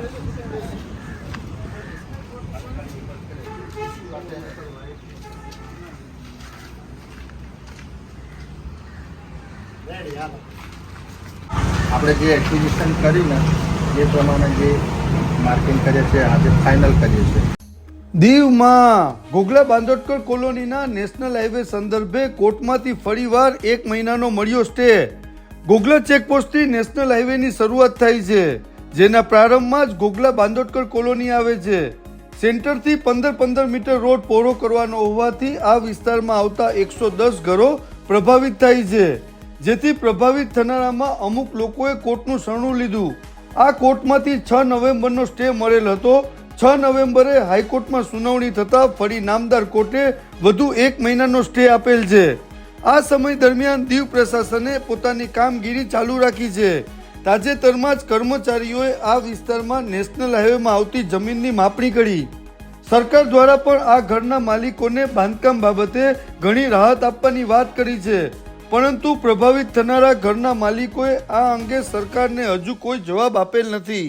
આપણે જે એક્વિઝિશન કરીને એ પ્રમાણે જે માર્કિંગ કરીએ છીએ, આજે ફાઇનલ કરીએ છીએ. દીવમાં ગોગલા બાંધોટકર કોલોનીના નેશનલ હાઈવે સંદર્ભે કોર્ટમાંથી ફરીવાર એક મહિનાનો મળ્યો સ્ટે ગોગલા ચેકપોસ્ટથી નેશનલ હાઈવેની શરૂઆત થઈ છે. જેના પ્રારંભમાં જ ગોગલા બાંદોડકર કોલોની આવે છે. સેન્ટરથી પંદર પંદર મીટર રોડ પહોળો કરવાનો હોવાથી આ વિસ્તારમાં આવતા એકસો દસ ઘરો પ્રભાવિત થાય છે. જેથી પ્રભાવિત થનારામાં અમુક લોકોએ કોર્ટનું શરણું લીધું. આ કોર્ટમાંથી છ નવેમ્બરનો સ્ટે મળેલ હતો. છ નવેમ્બરે હાઈકોર્ટમાં સુનાવણી થતાં ફરી નામદાર કોર્ટે વધુ એક મહિનાનો સ્ટે આપેલ છે. આ સમય દરમિયાન દીવ પ્રશાસને પોતાની કામગીરી ચાલુ રાખી છે. તાજેતરમાં જ કર્મચારીઓએ આ વિસ્તારમાં નેશનલ હાઈવેમાં આવતી જમીનની માપણી કરી. સરકાર દ્વારા પણ આ ઘરના માલિકોને બાંધકામ બાબતે ઘણી રાહત આપવાની વાત કરી છે. પરંતુ પ્રભાવિત થનારા ઘરના માલિકોએ આ અંગે સરકારને હજુ કોઈ જવાબ આપેલ નથી.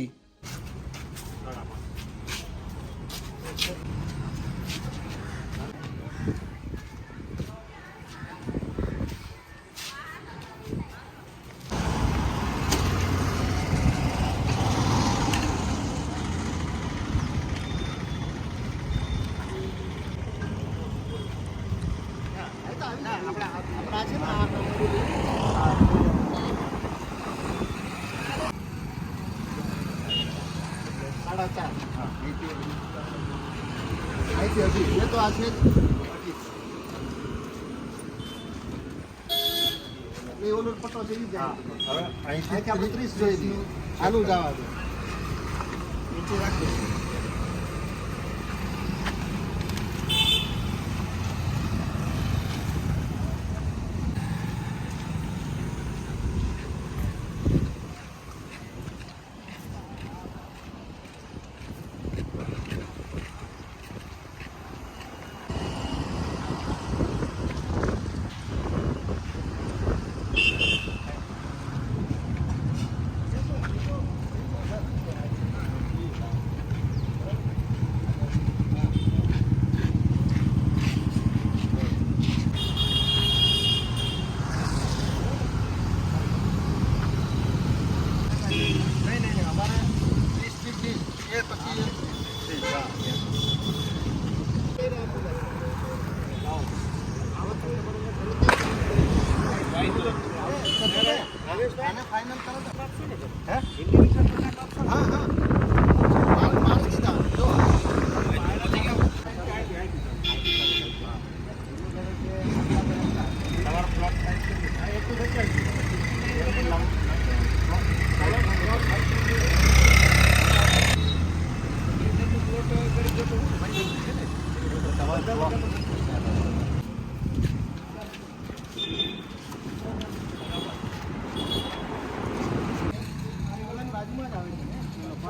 તો આ છે એ ઓલો પટ્ટો છે ઈ જ આવે. હવે અહીંથી ત્રીસ જોઈ દઈએ. ચાલુ જવા દે નીચે રાખી આને કરો તો. હે? હા,